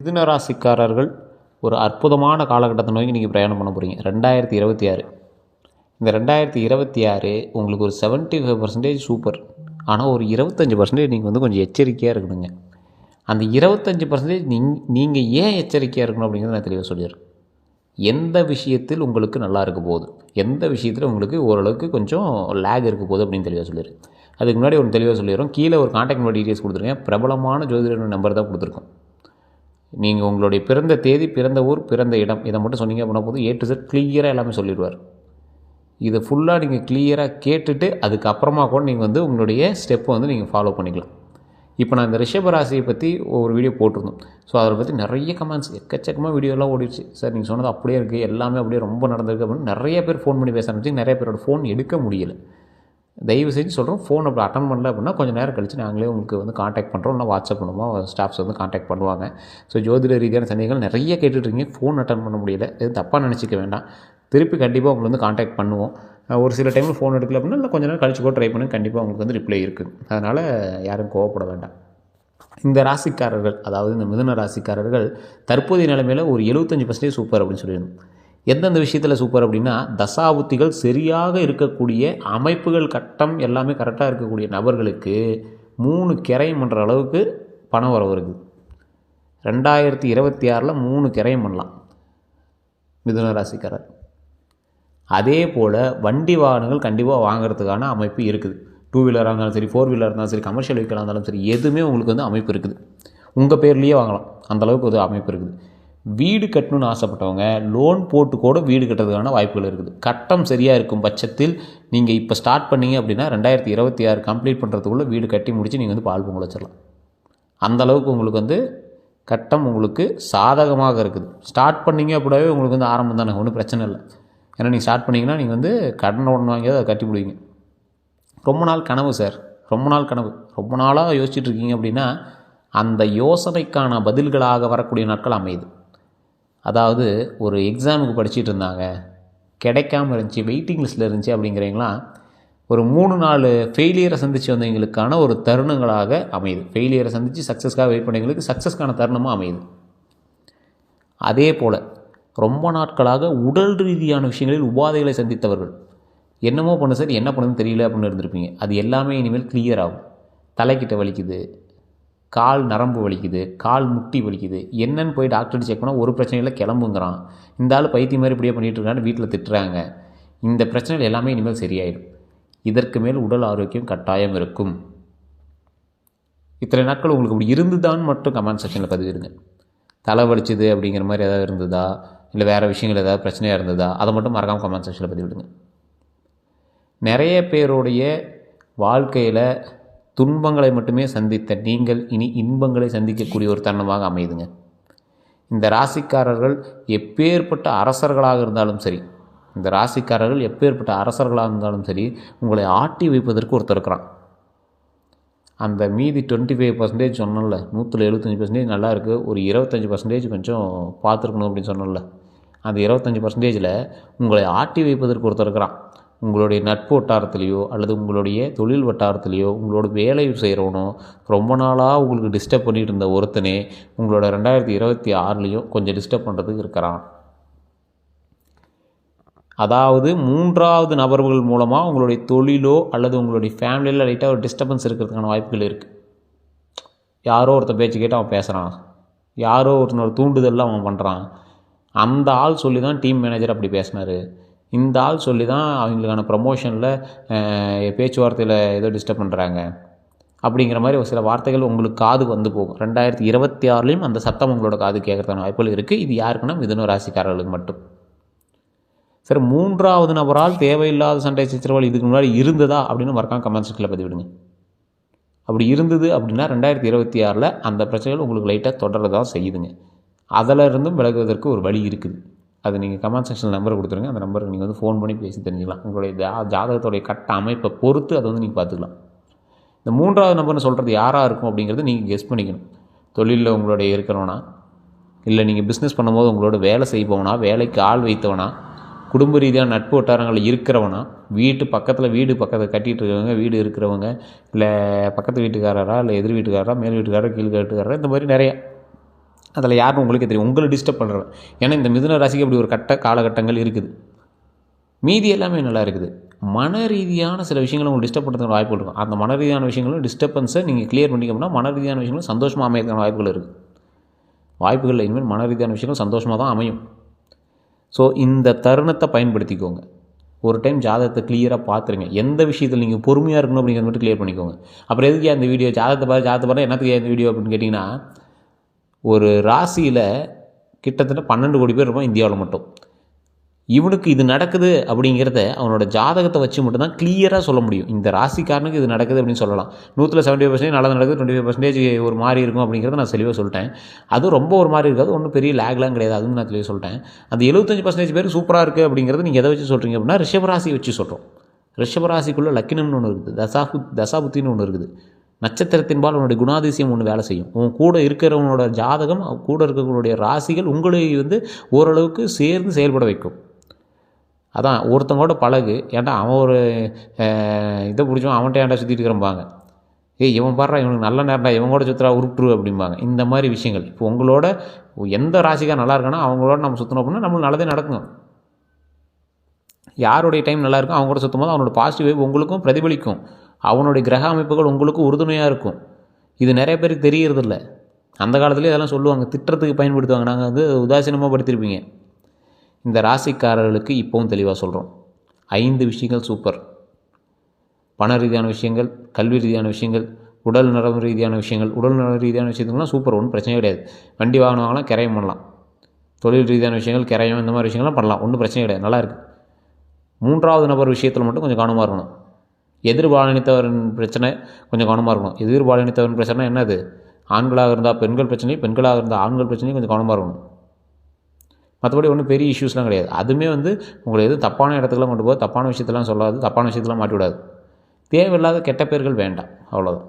மிதுன ராசிக்காரர்கள் ஒரு அற்புதமான காலகட்டத்தை நோக்கி நீங்கள் பிரயாணம் பண்ண போகிறீங்க ரெண்டாயிரத்தி இருபத்தி ஆறு. இந்த ரெண்டாயிரத்தி இருபத்தி ஆறு உங்களுக்கு ஒரு செவன்ட்டி ஃபைவ் பர்சன்டேஜ் சூப்பர் ஆனால் ஒரு இருபத்தஞ்சி பர்சன்டேஜ் நீங்கள் வந்து கொஞ்சம் எச்சரிக்கையாக இருக்கணுங்க. அந்த இருபத்தஞ்சி பர்சன்டேஜ் நீங் நீங்கள் ஏன் எச்சரிக்கையாக இருக்கணும் அப்படிங்கிறத நான் தெளிவாக சொல்லிடுறேன். எந்த விஷயத்தில் உங்களுக்கு நல்லா இருக்க போகுது? எந்த விஷயத்தில் உங்களுக்கு ஓரளவுக்கு கொஞ்சம் லேக் இருக்க போகுது அப்படின்னு தெளிவாக சொல்லிடுறேன். அதுக்கு முன்னாடி ஒரு தெளிவாக சொல்லிடுறோம். கீழே ஒரு காண்டாக்ட் நம்பர் டீட்டெயில்ஸ் கொடுத்துருங்க பிரபலமான ஜோதிடர் நம்பர் தான் கொடுத்துருக்கோம். நீங்கள் உங்களுடைய பிறந்த தேதி பிறந்த ஊர் பிறந்த இடம் இதை மட்டும் சொன்னீங்க அப்படின்னா போதும். ஏ டு செட் கிளியராக எல்லாமே சொல்லிடுவார். இதை ஃபுல்லாக நீங்கள் கிளியராக கேட்டுட்டு அதுக்கப்புறமா கூட நீங்கள் வந்து உங்களுடைய ஸ்டெப்பை வந்து நீங்கள் ஃபாலோ பண்ணிக்கலாம். இப்போ நான் இந்த ரிஷப ராசியை பற்றி ஒரு வீடியோ போட்டிருந்தோம். ஸோ அதை பற்றி நிறைய கமெண்ட்ஸ் எக்கச்சக்கமாக வீடியோலாம் ஓடிடுச்சு. சார் நீங்கள் சொன்னது அப்படியே இருக்குது எல்லாமே அப்படியே ரொம்ப நடந்திருக்கு அப்படின்னு நிறைய பேர் ஃபோன் பண்ணி பேச ஆரம்பிச்சு நிறைய பேரோட ஃபோன் எடுக்க முடியல. தயவு செஞ்சு சொல்கிறோம் ஃபோன் அப்படி அட்டன் பண்ணல அப்படின்னா கொஞ்சம் நேரம் கழிச்சு நாங்களே உங்களுக்கு வந்து காண்டாக்ட் பண்ணுறோம் இல்லை வாட்ஸ்அப் பண்ணுவோம் ஸ்டாஃப்ஸ் வந்து காண்டாக்ட் பண்ணுவாங்க. ஸோ ஜோதிட ரீதியான சந்தேகங்கள் நிறைய கேட்டுட்ருக்கீங்க. ஃபோன் அட்டன் பண்ண முடியல. இது தப்பாக நினச்சிக்க வேண்டாம். திருப்பி கண்டிப்பாக உங்களை வந்து காண்டாக்ட் பண்ணுவோம். ஒரு சில டைமில் ஃபோன் எடுக்கல அப்படின்னா இல்லை கொஞ்ச நேரம் கழிச்சு கூட ட்ரை பண்ணி கண்டிப்பாக உங்களுக்கு வந்து ரிப்ளை இருக்குது அதனால் யாரும் கோவப்பட வேண்டாம். இந்த ராசிக்காரர்கள் அதாவது இந்த மிதுன ராசிக்காரர்கள் தற்போதைய நிலைமையில் ஒரு எழுபத்தஞ்சு பர்சன்டேஜ் சூப்பர் அப்படின்னு சொல்லியிருந்தோம். எந்தெந்த விஷயத்தில் சூப்பர் அப்படின்னா தசாபுத்திகள் சரியாக இருக்கக்கூடிய அமைப்புகள் கட்டம் எல்லாமே கரெக்டாக இருக்கக்கூடிய நபர்களுக்கு மூணு கிரையம் பண்ணுற அளவுக்கு பணம் வரவு இருக்குது ரெண்டாயிரத்தி இருபத்தி ஆறில் மூணு கிரையம் பண்ணலாம். மிதுன ராசிக்காரர். அதே போல் வண்டி வாகனங்கள் கண்டிப்பாக வாங்குறதுக்கான அமைப்பு இருக்குது. டூ வீலராக இருந்தாலும் சரி ஃபோர் வீலராக இருந்தாலும் சரி கமர்ஷியல் வெஹிக்கலாக இருந்தாலும் சரி எதுவுமே உங்களுக்கு வந்து அமைப்பு இருக்குது. உங்கள் பேர்லேயே வாங்கலாம். அந்தளவுக்கு ஒரு அமைப்பு இருக்குது. வீடு கட்டணும்னு ஆசைப்பட்டவங்க லோன் போட்டு கூட வீடு கட்டுறதுக்கான வாய்ப்புகள் இருக்குது. கட்டம் சரியாக இருக்கும் பட்சத்தில் நீங்கள் இப்போ ஸ்டார்ட் பண்ணீங்க அப்படின்னா ரெண்டாயிரத்தி இருபத்தி ஆறு கம்ப்ளீட் பண்ணுறதுக்குள்ளே வீடு கட்டி முடித்து நீங்கள் வந்து பால் பொங்கல் வச்சிடலாம். அந்த அளவுக்கு உங்களுக்கு வந்து கட்டம் உங்களுக்கு சாதகமாக இருக்குது. ஸ்டார்ட் பண்ணிங்க அப்படியே உங்களுக்கு வந்து ஆரம்பம் தானே ஒன்றும் பிரச்சனை இல்லை. ஏன்னா நீங்கள் ஸ்டார்ட் பண்ணிங்கன்னா நீங்கள் வந்து கடன் உடனே வாங்கி அதை கட்டி பிடிங்க ரொம்ப நாள் கனவு சார் ரொம்ப நாள் கனவு. ரொம்ப நாளாக யோசிச்சுட்டு இருக்கீங்க அப்படின்னா அந்த யோசனைக்கான பதில்களாக வரக்கூடிய நாட்கள் அமையுது. அதாவது ஒரு எக்ஸாமுக்கு படிச்சுட்டு இருந்தாங்க. கிடைக்காம இருந்துச்சு வெயிட்டிங் லிஸ்ட்டில் இருந்துச்சு அப்படிங்கிறீங்களாம். ஒரு மூணு நாலு ஃபெயிலியரை சந்தித்து வந்தவங்களுக்கான ஒரு தருணங்களாக அமையுது. ஃபெயிலியரை சந்தித்து சக்ஸஸ்க்காக வெயிட் பண்ணவங்களுக்கு சக்ஸஸ்க்கான தருணமாக அமையுது. அதே போல் ரொம்ப நாட்களாக உடல் ரீதியான விஷயங்களில் உபாதைகளை சந்தித்தவர்கள். என்னமோ பண்ண சார் என்ன பண்ணுன்னு தெரியல அப்படின்னு இருந்திருப்பீங்க. அது எல்லாமே இனிமேல் கிளியர் ஆகும். தலைக்கிட்ட வலிக்குது. கால் நரம்பு வலிக்குது கால் முட்டி வலிக்குது. என்னன்னு போய் டாக்டர் செக் பண்ணால் ஒரு பிரச்சனையில் கிளம்புங்கிறான். இந்த ஆள் பைத்தியம் மாதிரி இப்படியே பண்ணிகிட்டு இருக்கான்னு வீட்டில் திட்டுறாங்க. இந்த பிரச்சனைகள் எல்லாமே இனிமேல் சரியாயிடும். இதற்கு மேல் உடல் ஆரோக்கியம் கட்டாயம் இருக்கும். இத்தனை நாட்கள் உங்களுக்கு இப்படி இருந்துதான்னு மட்டும் கமெண்ட் செக்ஷனில் பதிவிடுங்க. தலை வலிச்சுது அப்படிங்கிற மாதிரி ஏதாவது இருந்ததா? இல்லை வேறு விஷயங்கள் ஏதாவது பிரச்சனையாக இருந்ததா? அதை மட்டும் மறக்காமல் கமெண்ட் செக்ஷனில் பதிவிடுங்க. நிறைய பேருடைய வாழ்க்கையில் துன்பங்களை மட்டுமே சந்தித்த நீங்கள் இனி இன்பங்களை சந்திக்கக்கூடிய ஒரு தருணமாக அமையுதுங்க. இந்த ராசிக்காரர்கள் எப்பேற்பட்ட அரசர்களாக இருந்தாலும் சரி இந்த ராசிக்காரர்கள் எப்பேற்பட்ட அரசர்களாக இருந்தாலும் சரி உங்களை ஆட்டி வைப்பதற்கு ஒருத்தர் இருக்கிறான். அந்த மீதி டுவெண்ட்டி ஃபைவ் பர்சன்டேஜ் சொன்னோம்ல நூற்றில் எழுபத்தஞ்சி பர்சன்டேஜ் நல்லா இருக்குது ஒரு இருபத்தஞ்சி பர்சன்டேஜ் கொஞ்சம் பார்த்துருக்கணும் அப்படின்னு சொன்னோம்ல அந்த இருபத்தஞ்சி பர்சன்டேஜில் உங்களை ஆட்டி வைப்பதற்கு ஒருத்தர் இருக்கிறான். உங்களுடைய நட்பு வட்டாரத்துலேயோ அல்லது உங்களுடைய தொழில் வட்டாரத்துலேயோ உங்களோட வேலை செய்கிறவனோ ரொம்ப நாளாக உங்களுக்கு டிஸ்டர்ப் பண்ணிகிட்டு இருந்த ஒருத்தனே உங்களோட ரெண்டாயிரத்தி இருபத்தி ஆறுலேயும் கொஞ்சம் டிஸ்டர்ப் பண்ணுறதுக்கு இருக்கிறான். அதாவது மூன்றாவது நபர்கள் மூலமாக உங்களுடைய தொழிலோ அல்லது உங்களுடைய ஃபேமிலியில் லைட்டாக ஒரு டிஸ்டர்பன்ஸ் இருக்கிறதுக்கான வாய்ப்புகள் இருக்குது யாரோ ஒருத்தர் பேச்சு கேட்டு அவன் பேசுகிறான் யாரோ ஒருத்தனோட தூண்டுதலில் அவன் பண்ணுறான் அந்த ஆள் சொல்லி தான் டீம் மேனேஜர் அப்படி பேசினார். இந்த ஆள் சொல்லி தான் அவங்களுக்கான ப்ரமோஷனில் பேச்சுவார்த்தையில் ஏதோ டிஸ்டர்ப் பண்ணுறாங்க அப்படிங்கிற மாதிரி ஒரு சில வார்த்தைகள் உங்களுக்கு காது வந்து போகும். ரெண்டாயிரத்தி இருபத்தி ஆறுலேயும் அந்த சத்தம் உங்களோட காது கேட்குறதான வாய்ப்புகள் இருக்குது இது யாருக்குன்னா மிதுன ராசிக்காரர்களுக்கு மட்டும். சரி மூன்றாவது நபரால் தேவையில்லாத சண்டை சச்சரவுகள் இதுக்கு முன்னாடி இருந்ததா அப்படின்னு மறக்காம கமெண்ட் செக்ஷனில் பதிவிடுங்க. அப்படி இருந்தது அப்படின்னா ரெண்டாயிரத்தி இருபத்தி ஆறில் அந்த பிரச்சனைகள் உங்களுக்கு லைட்டாக தொடர்றதா செய்யுதுங்க. அதில் இருந்தும் விலகுவதற்கு ஒரு வழி இருக்குது. அது நீங்கள் கமெண்ட் செக்ஷன் நம்பர் கொடுத்துருங்க. அந்த நம்பருக்கு நீங்கள் வந்து ஃபோன் பண்ணி பேசி தெரிஞ்சுக்கலாம். உங்களுடைய ஜா ஜாதகத்தோடைய கட்ட அமைப்பை பொறுத்து அதை வந்து நீங்கள் பார்த்துக்கலாம். இந்த மூன்றாவது நம்பர்னு சொல்கிறது யாராக இருக்கும் அப்படிங்கிறது நீங்கள் கெஸ் பண்ணிக்கணும். தொழிலில் உங்களுடைய இருக்கிறவனா? இல்லை நீங்கள் பிஸ்னஸ் பண்ணும்போது உங்களோட வேலை செய்பவனா? வேலைக்கு ஆள் வைத்தவனா? குடும்ப ரீதியான நட்பு வட்டாரங்களில் இருக்கிறவனா? வீட்டு பக்கத்தில் வீடு பக்கத்தில் கட்டிகிட்டு இருக்கிறவங்க வீடு இருக்கிறவங்க இல்லை பக்கத்து வீட்டுக்காரரா இல்லை எதிர் வீட்டுக்காரரா மேல் வீட்டுக்காரரா கீழ் வீட்டுக்காரரா இந்த மாதிரி நிறையா அதில் யாருன்னு உங்களுக்கே தெரியும். உங்களை டிஸ்டர்ப் பண்ணுறேன் ஏன்னா இந்த மிதுன ராசிக்கு அப்படி ஒரு கட்ட காலகட்டங்கள் இருக்குது. மீதி எல்லாமே நல்லா இருக்குது. மன ரீதியான சில விஷயங்களை உங்களுக்கு டிஸ்டர்ப் பண்ணுறதுக்கு வாய்ப்புகள் இருக்கும். அந்த மன ரீதியான விஷயங்களும் டிஸ்டர்பன்ஸை நீங்கள் கிளியர் பண்ணிக்கோம்னா மன ரீதியான விஷயங்களும் சந்தோஷமாக அமையறதுக்கான வாய்ப்புகள் இருக்குது. வாய்ப்புகள் இனிமேல் மன ரீதியான விஷயங்கள் சந்தோஷமாக தான் அமையும். ஸோ இந்த தருணத்தை பயன்படுத்திக்கோங்க. ஒரு டைம் ஜாதகத்தை கிளியராக பார்த்துருங்க. எந்த விஷயத்தில் நீங்கள் பொறுமையாக இருக்கணும் அப்படிங்கிறது மட்டும் கிளியர் பண்ணிக்கோங்க. அப்புறம் எதுக்கு அந்த வீடியோ ஜாதகத்தை பாரு ஜாதகத்தை பாரு என்னத்துக்கு இந்த வீடியோ அப்படின்னு கேட்டிங்கன்னா ஒரு ராசியில் கிட்டத்தட்ட பன்னெண்டு கோடி பேர் இருப்பான் இந்தியாவில் மட்டும். இவனுக்கு இது நடக்குது அப்படிங்கிறத அவனோட ஜாதகத்தை வச்சு மட்டும்தான் கிளியராக சொல்ல முடியும். இந்த ராசிக்காரனுக்கு இது நடக்குது அப்படின்னு சொல்லலாம். நூற்றில் செவன்ட்டி பர்சன்டேஜ் நல்லது நடக்குது டுவெண்ட்டி ஃபைவ் பர்சன்டேஜ் ஒரு மாதிரி இருக்கும் அப்படிங்கிறத நான் தெளிவாக சொல்லிட்டேன். அதுவும் ரொம்ப ஒரு மாதிரி இருக்காது. ஒன்றும் பெரிய லேக்லாம் கிடையாது. அதுவும் நான் தெளிவாக சொல்லிட்டேன். அந்த எழுபத்தஞ்சு பர்சன்டேஜ் பேர் சூப்பராக இருக்குது அப்படிங்கிறது நீங்கள் எதை வச்சு சொல்கிறீங்க அப்படின்னா ரிஷபராசி வச்சு சொல்கிறோம் ரிஷபராசிக்குள்ளே லக்கினம்னு ஒன்று இருக்குது. தசாபு தசாபுத்தின்னு ஒன்று இருக்குது. நட்சத்திரத்தின்பால் உன்னுடைய குணாதிசயம் ஒன்று வேலை செய்யும். உன் கூட இருக்கிறவனோட ஜாதகம் கூட இருக்கிறவங்களுடைய ராசிகள் உங்களை வந்து ஓரளவுக்கு சேர்ந்து செயல்பட வைக்கும். அதான் ஒருத்தங்கூட பழகு. ஏன்டா அவன் ஒரு இதை பிடிச்சவன் அவன்கிட்ட ஏன்டா சுற்றிட்டு இருக்கிறம்பாங்க ஏய் இவன் பாடுறா இவனுக்கு நல்ல நேரம்டா இவன் கூட சுற்றுறா உருட்டுரு அப்படிம்பாங்க. இந்த மாதிரி விஷயங்கள். இப்போ உங்களோட எந்த ராசிக்காக நல்லா இருக்கானோ அவங்களோட நம்ம சுற்றணும் அப்படின்னா நம்மளுக்கு நல்லதே நடக்கும் யாருடைய டைம் நல்லா இருக்கும் அவங்க கூட சுற்றும் போது அவனோட பாசிட்டிவ் வைப் உங்களுக்கும் பிரதிபலிக்கும். அவனுடைய கிரக அமைப்புகள் உங்களுக்கு உறுதுணையாக இருக்கும். இது நிறைய பேருக்கு தெரியறதில்ல. அந்த காலத்துலேயே அதெல்லாம் சொல்லுவாங்க. திட்டத்துக்கு பயன்படுத்துவாங்க. நாங்கள் வந்து உதாசீனமாக படுத்திருப்பீங்க. இந்த ராசிக்காரர்களுக்கு இப்போவும் தெளிவாக சொல்கிறோம் ஐந்து விஷயங்கள் சூப்பர் பண ரீதியான விஷயங்கள் கல்வி ரீதியான விஷயங்கள் உடல் நலம் ரீதியான விஷயங்கள் உடல் நல ரீதியான விஷயத்துக்குலாம் சூப்பர் ஒன்றும் பிரச்சனையே கிடையாது. வண்டி வாகனம் வாங்கலாம் கிரையம் பண்ணலாம். தொழில் ரீதியான விஷயங்கள் கிரையம் இந்த மாதிரி விஷயங்கள்லாம் பண்ணலாம். ஒன்றும் பிரச்சனை கிடையாது. நல்லாயிருக்கு மூன்றாவது நபர் விஷயத்தில் மட்டும் கொஞ்சம் கவனமாக இருக்கணும். எதிர்பாலினத்தவரின் பிரச்சனை கொஞ்சம் கவனமாக இருக்கணும். எதிர்பாலினத்தவரின் பிரச்சனை என்னது? ஆண்களாக இருந்தால் பெண்கள் பிரச்சனையும் பெண்களாக இருந்தால் ஆண்கள் பிரச்சனையும் கொஞ்சம் கவனமாக இருக்கணும். மற்றபடி ஒன்றும் பெரிய இஷ்யூஸ்லாம் கிடையாது. அதுவுமே வந்து உங்களை எதுவும் தப்பான இடத்துக்குலாம் கொண்டு போக தப்பான விஷயத்தெல்லாம் சொல்லாது தப்பான விஷயத்தெல்லாம் மாட்டிவிடாது. தேவையில்லாத கெட்ட பேர்கள் வேண்டாம் அவ்வளோதான்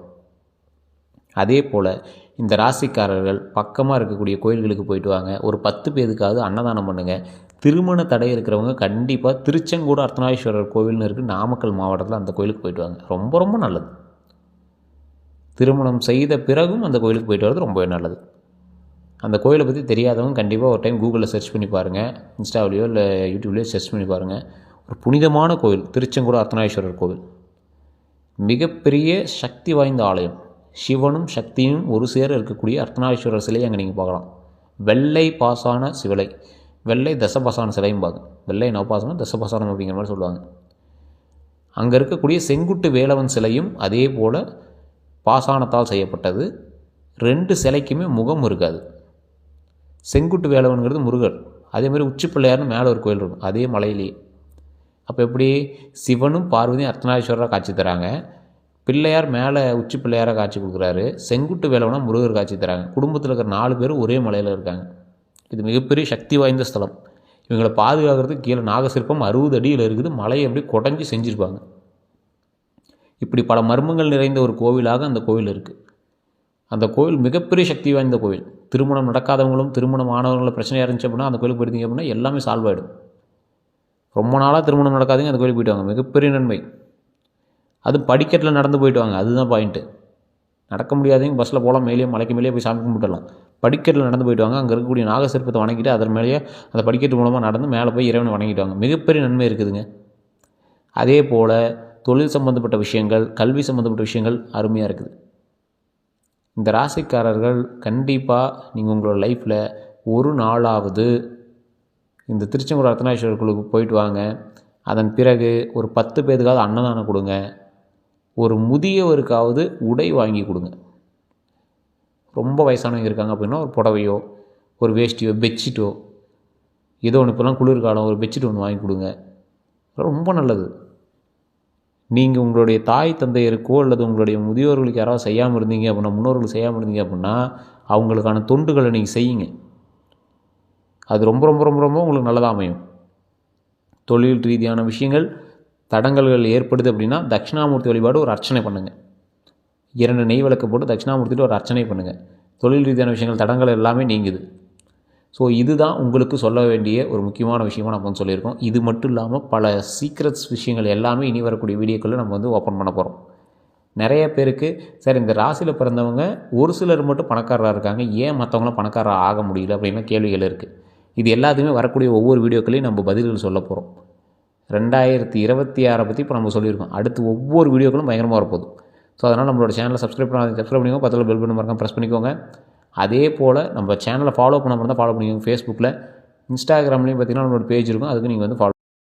அதே போல் இந்த ராசிக்காரர்கள் பக்கமாக இருக்கக்கூடிய கோயில்களுக்கு போயிட்டு வாங்க. ஒரு பத்து பேருக்காவது அன்னதானம் பண்ணுங்கள் திருமண தடை இருக்கிறவங்க கண்டிப்பாக திருச்செங்கோடு அர்த்தநாரீஸ்வரர் கோவில்னு இருக்குது நாமக்கல் மாவட்டத்தில் அந்த கோயிலுக்கு போயிட்டு வாங்க. ரொம்ப ரொம்ப நல்லது. திருமணம் செய்த பிறகும் அந்த கோயிலுக்கு போயிட்டு வர்றது ரொம்பவே நல்லது. அந்த கோயிலை பற்றி தெரியாதவங்க கண்டிப்பாக ஒரு டைம் கூகுளில் சர்ச் பண்ணி பாருங்கள் இன்ஸ்டாவிலையோ இல்லை யூடியூப்லேயோ சர்ச் பண்ணி பாருங்கள் ஒரு புனிதமான கோவில் திருச்செங்கோடு அர்த்தநாரீஸ்வரர் கோவில். மிகப்பெரிய சக்தி வாய்ந்த ஆலயம். சிவனும் சக்தியும் ஒரு சேர இருக்கக்கூடிய அர்த்தநாரீஸ்வரர் சிலையை அங்கே நீங்கள் பார்க்கலாம். வெள்ளை பாசான சிவலை. வெள்ளை தசபசான சிலையும்பாங்க வெள்ளை நவபாசனம் தசபசானம் அப்படிங்கிற மாதிரி சொல்லுவாங்க. அங்கே இருக்கக்கூடிய செங்குட்டு வேலவன் சிலையும் அதே போல் பாசானத்தால் செய்யப்பட்டது. ரெண்டு சிலைக்குமே முகம் இருக்காது செங்குட்டு வேலவனுங்கிறது முருகர். அதே மாதிரி உச்சி பிள்ளையார்னு மேலே ஒரு கோயில் இருக்கும். அதே மலையிலேயே. அப்போ எப்படி? சிவனும் பார்வதியும் அர்த்தநாதீஸ்வரராக காட்சி தராங்க. பிள்ளையார் மேலே உச்சி பிள்ளையாராக காட்சி கொடுக்குறாரு. செங்குட்டு வேலவனா முருகர் காட்சி தராங்க. குடும்பத்தில் இருக்கிற நாலு பேரும் ஒரே மலையில் இருக்காங்க. இது மிகப்பெரிய சக்தி வாய்ந்த ஸ்தலம். இவங்களை பாதுகாக்கிறதுக்கு கீழே நாகசிற்பம் அறுபது அடியில் இருக்குது. மலையை அப்படி குடஞ்சி செஞ்சுருப்பாங்க. இப்படி பல மர்மங்கள் நிறைந்த ஒரு கோவிலாக அந்த கோவில் இருக்குது அந்த கோவில் மிகப்பெரிய சக்தி வாய்ந்த கோவில். திருமணம் நடக்காதவங்களும் திருமணம் ஆனவங்களும் பிரச்சனையாக இருந்துச்சு அப்படின்னா அந்த கோயிலுக்கு போயிருந்தீங்க அப்படின்னா எல்லாமே சால்வ் ஆகிடும் ரொம்ப நாளாக திருமணம் நடக்காதீங்க அந்த கோயிலுக்கு போயிட்டு வாங்க. மிகப்பெரிய நன்மை. அது படிக்கட்டில் நடந்து போயிட்டு வாங்க. அதுதான் பாயிண்ட்டு நடக்க முடியாதவங்க பஸ்ஸில் போகலாம் மேலேயே மலைக்கு மேலேயே போய் சாமி கும்பிட்டுலாம் படிக்கட்டில் நடந்து போயிடுவாங்க. அங்கே இருக்கக்கூடிய நாகசிற்பத்தை வணங்கிட்டு அதன் மேலேயே அந்த படிக்கட்டு மூலமாக நடந்து மேலே போய் இறைவனை வணங்கிடுவாங்க. மிகப்பெரிய நன்மை இருக்குதுங்க. அதே போல் தொழில் சம்மந்தப்பட்ட விஷயங்கள் கல்வி சம்மந்தப்பட்ட விஷயங்கள் அருமையாக இருக்குது. இந்த ராசிக்காரர்கள் கண்டிப்பாக நீங்கள் உங்களோட லைஃப்பில் ஒரு நாளாவது இந்த திருச்செங்கோடு அர்த்தநாரீஸ்வரர் குழுவுக்கு போயிட்டு வாங்க. அதன் பிறகு ஒரு பத்து பேருக்காவது அன்னதானம் கொடுங்க. ஒரு முதியவருக்காவது உடை வாங்கி கொடுங்க. ரொம்ப வயசானவங்க இருக்காங்க அப்படின்னா ஒரு புடவையோ ஒரு வேஷ்டியோ பெட்ஷீட்டோ ஏதோ ஒன்று இப்போலாம் குளிர்காலம் ஒரு பெட்ஷீட் ஒன்று வாங்கி கொடுங்க. ரொம்ப நல்லது. நீங்கள் உங்களுடைய தாய் தந்தையருக்கோ அல்லது உங்களுடைய முதியோர்களுக்கு யாராவது செய்யாமல் இருந்தீங்க அப்படின்னா முன்னோர்களுக்கு செய்யாமல் இருந்தீங்க அப்படின்னா அவங்களுக்கான தொண்டுகளை நீங்கள் செய்யுங்க. அது ரொம்ப ரொம்ப ரொம்ப ரொம்ப உங்களுக்கு நல்லதாக அமையும். தொழில் ரீதியான விஷயங்கள் தடங்கல்கள் ஏற்படுது அப்படின்னா தட்சிணாமூர்த்தி வழிபாடு ஒரு அர்ச்சனை பண்ணுங்கள் இரண்டு நெய் விளக்கு போட்டு தட்சிணாமூர்த்திட்டு ஒரு அர்ச்சனை பண்ணுங்கள் தொழில் ரீதியான விஷயங்கள் தடங்கள் எல்லாமே நீங்குது. ஸோ இதுதான் உங்களுக்கு சொல்ல வேண்டிய ஒரு முக்கியமான விஷயமாக நம்ம வந்து சொல்லியிருக்கோம். இது மட்டும் இல்லாமல் பல சீக்ரெட்ஸ் விஷயங்கள் எல்லாமே இனி வரக்கூடிய வீடியோக்களில் நம்ம வந்து ஓப்பன் பண்ண போகிறோம் நிறைய பேருக்கு சார் இந்த ராசியில் பிறந்தவங்க ஒரு சிலர் மட்டும் பணக்காரராக இருக்காங்க. ஏன் மற்றவங்களாம் பணக்காரராக ஆக முடியல? அப்படின்னா கேள்விகள் இருக்குது இது எல்லாத்துக்குமே வரக்கூடிய ஒவ்வொரு வீடியோக்களையும் நம்ம பதில்கள் சொல்ல போகிறோம் ரெண்டாயிரத்தி இருபத்தி ஆறை பற்றி இப்போ நம்ம சொல்லியிருக்கோம். அடுத்து ஒவ்வொரு வீடியோக்களும் பயங்கரமாக வரப்போகுது. ஸோ அதனால் நம்மளோட சேனலை சப்ஸ்கிரைப் பண்ண சப்ஸ்கிரைப் பண்ணிக்கோங்க. பக்கத்தில் பெல் பண்ண மறக்காம ப்ரெஸ் பண்ணிக்கோங்க. அதே போல் நம்ம சேனலை ஃபாலோ பண்ண தான் ஃபாலோ பண்ணிக்கோங்க. ஃபேஸ்புக்கில் இன்ஸ்டாகிராம்லேயும் பார்த்தீங்கன்னா நம்மளோட பேஜ் இருக்கும். அதுக்கு நீங்கள் வந்து ஃபாலோ